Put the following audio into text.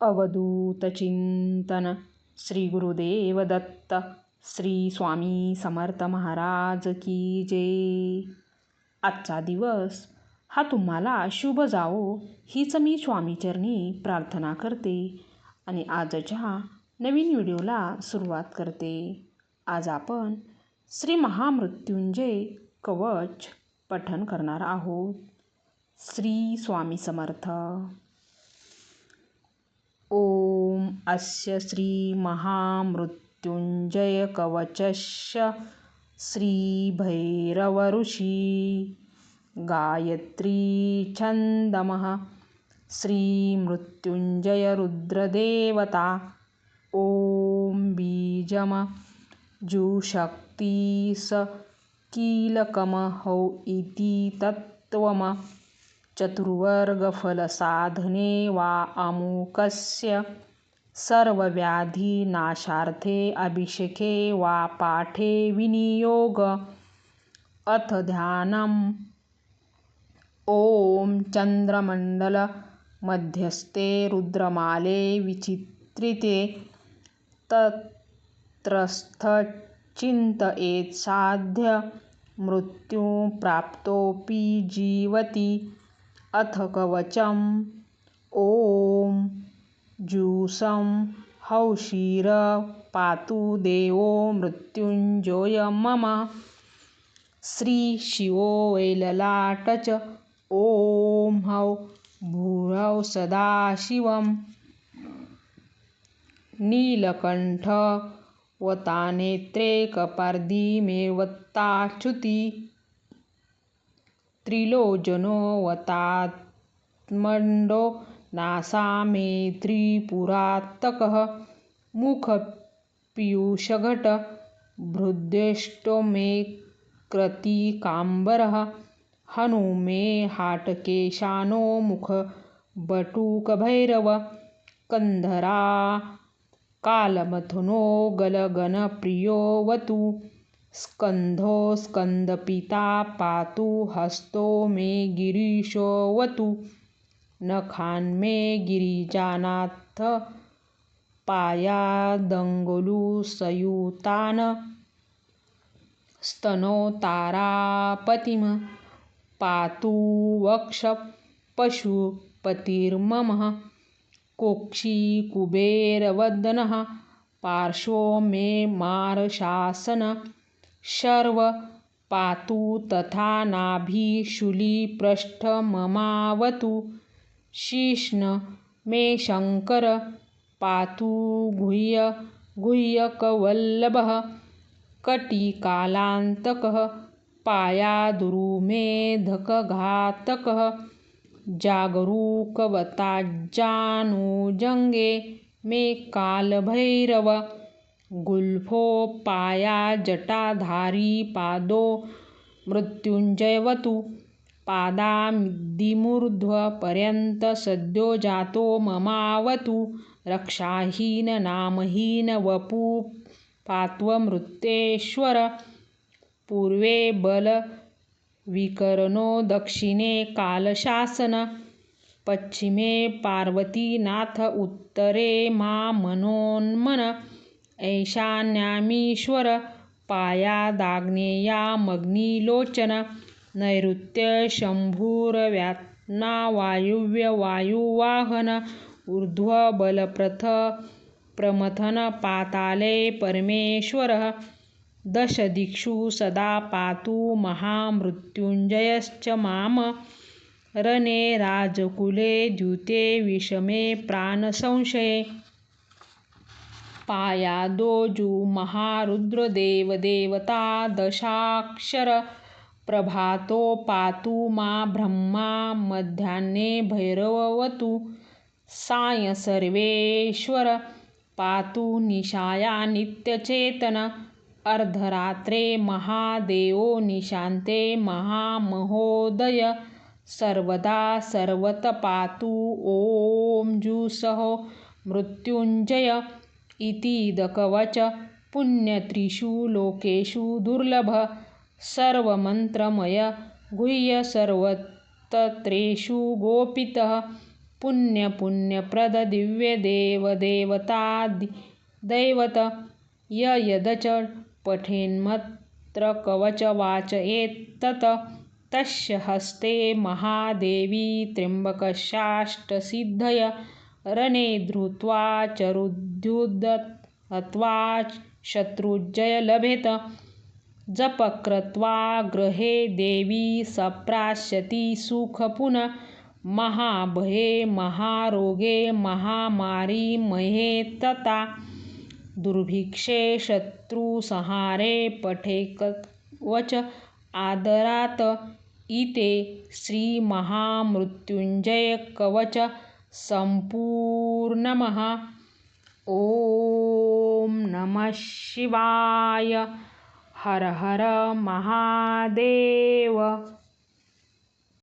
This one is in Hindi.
अवधूतचिंतन श्री गुरुदेव दत्त श्री स्वामी समर्थ महाराज की जय। आजचा दिवस हा तुम्हाला शुभ जावो हीच मी स्वामीचरणी प्रार्थना करते आणि आजच्या नवीन व्हिडिओला सुरुवात करते. आज आपण श्री महामृत्युंजय कवच पठन करणार आहोत. श्री स्वामी समर्थ। ॐ अस्य श्रीमहामृत्युञ्जयकवचस्य श्रीभैरवऋषि गायत्रीछन्दमः श्रीमृत्युञ्जयरुद्रदेवता। ॐ बीजम जुशक्तिस कीलकमहौ इति तत्त्वम चतुर्वर्गफलसाधने वा अमुकस्य सर्वव्याधिनाशार्थे अभिषेके वा पाठे विनियोग। अथ ध्यानम्। ॐ चन्द्रमण्डलमध्यस्थे रुद्रमाले विचित्रिते। तत्रस्थचिन्तयेत्साध्य मृत्युं प्राप्तोऽपि जीवति। अथ कवचम् ॐ जुषं हौशिर पातु देवो मृत्युञ्जय मम। श्रीशिवो वैललाटच ॐ हौ भूरौ सदाशिवं नीलकण्ठवतानेत्रे कपार्दिमेवत्ताच्युति त्रिलोचनो वतात्मण्डो नासामे मुखपीयूषघट भृद्यष्टो मे कृतिकाम्बरः हनुमे हाटकेशानो मुखबटुकभैरव कन्धरा कालमथनो गलगणप्रियोऽवतु स्कन्धो स्कन्दपिता पातु हस्तो मे गिरीशोऽवतु नखान्मे गिरिजानाथ पायादङ्गुलीसयुतान् स्तनौ तारापतिं पातु वक्षः कोक्षी कुबेरवदनः पार्श्वो मे मार्शासन। शर्व पातु तथा नाभिशूलिपृष्ठममावतु शीर्ष्ण मे शङ्कर पातु गुह्य गुह्यकवल्लभः कटिकालान्तकः पायादुरुमेधकघातकः। जागरूकवताज्जानुजङ्गे मे कालभैरव। गुल्फो पायाजटाधारी पादो मृत्युञ्जयवतु। पादादिमूर्ध्वपर्यन्त सद्यो जातो ममावतु। रक्षाहीन नामहीन वपु पात्वमृतेश्वर पूर्वे बलविकर्णो दक्षिणे कालशासन। पश्चिमे पार्वतीनाथ, उत्तरे मामनोन्मन ऐशान्यामीश्वर पायादाग्नेयामग्निलोचन नैऋत्य शम्भुर्व्यात्ना वायुव्य वायुवाहन ऊर्ध्वबलप्रमथन पाताले परमेश्वरः दशदिक्षु सदा पातु महामृत्युञ्जयश्च माम रणे राजकुले द्यूते विषमे प्राणसंशये। पायादोजु महारुद्रदेवदेवता दशाक्षर प्रभातो पातु मा ब्रह्मा मध्याह्ने भैरववतु। सायं सर्वेश्वर पातु निशाया नित्यचेतन। अर्धरात्रे महादेवो निशान्ते महामहोदय। सर्वदा सर्वत पातु ॐ जुसः मृत्युञ्जय इतीदकवच पुण्यत्रिषु लोकेषु दुर्लभ सर्वमन्त्रमय गुह्य सर्वतत्रेषु गोपितः पुण्यपुण्यप्रद दिव्यदेवदेवता दैवत ययदच पठेन्मत्र कवचवाचयेत्तत् तस्य हस्ते महादेवी त्र्यम्बकशाष्टसिद्धय रणे धृत्वा चरुद्युद् हत्वा शत्रुजय लभेत जपकृत्वा ग्रहे देवी सप्राश्यति सुखपुन। महाभये, महारोगे, महामारी महे तथा। दुर्भिक्षे शत्रुसंहारे पठेकवच आदरात। इते श्रीमहामृत्युंजय कवच संपूर्णमः ॐ नमः शिवाय। हर हर महादेव